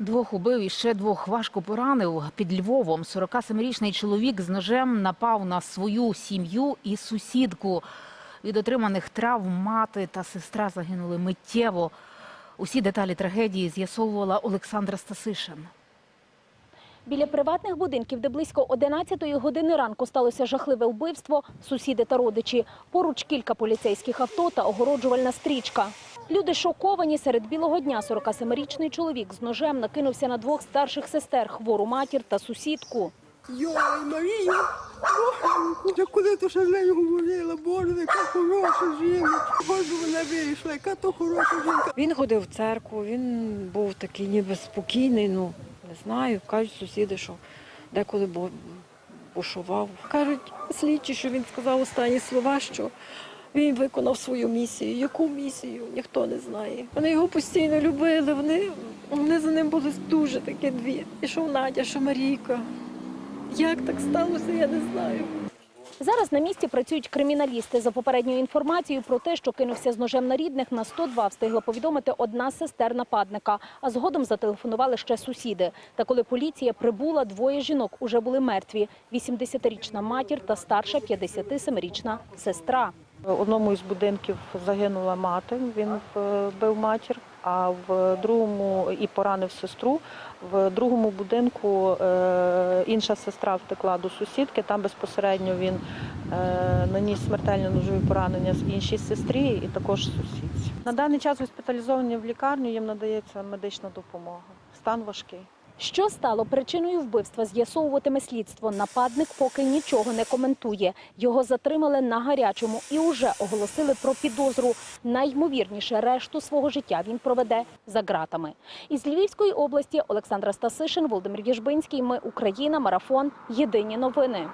Двох убив і ще двох важко поранив. Під Львовом 47-річний чоловік з ножем напав на свою сім'ю і сусідку. Від отриманих травм мати та сестра загинули миттєво. Усі деталі трагедії з'ясовувала Олександра Стасишин. Біля приватних будинків, де близько 11-ї години ранку сталося жахливе вбивство, сусіди та родичі. Поруч кілька поліцейських авто та огороджувальна стрічка. Люди шоковані. Серед білого дня 47-річний чоловік з ножем накинувся на двох старших сестер, хвору матір та сусідку. Йой, Боже, я коли то ще з нею говорила, Боже, яка хороша жінка. Боже, вона вийшла, яка то хороша жінка. Він ходив в церкву, він був такий ніби спокійний, ну не знаю. Кажуть сусіди, що деколи бу- бушував. Кажуть слідчі, що він сказав останні слова, що він виконав свою місію. Яку місію? Ніхто не знає. Вони його постійно любили, вони, вони за ним були дуже такі дві. І що Надя, що Марійка. Як так сталося, я не знаю. Зараз на місці працюють криміналісти. За попередньою інформацією про те, що кинувся з ножем на рідних, на 102 встигла повідомити одна з сестер нападника. А згодом зателефонували ще сусіди. Та коли поліція прибула, двоє жінок уже були мертві: 80-річна матір та старша 57-річна сестра. В одному із будинків загинула мати, він вбив матір, а в другому і поранив сестру. В другому будинку е, інша сестра втекла до сусідки. Там безпосередньо він е, наніс смертельне ножові поранення з іншій сестрі і також сусідці. На даний час госпіталізовані в лікарню, їм надається медична допомога. Стан важкий. Що стало причиною вбивства, з'ясовуватиме слідство. Нападник поки нічого не коментує. Його затримали на гарячому і уже оголосили про підозру. Найімовірніше решту свого життя він проведе за ґратами. Із Львівської області Олександра Стасишин, Володимир Єжбинський. Ми Україна. Марафон. Єдині новини.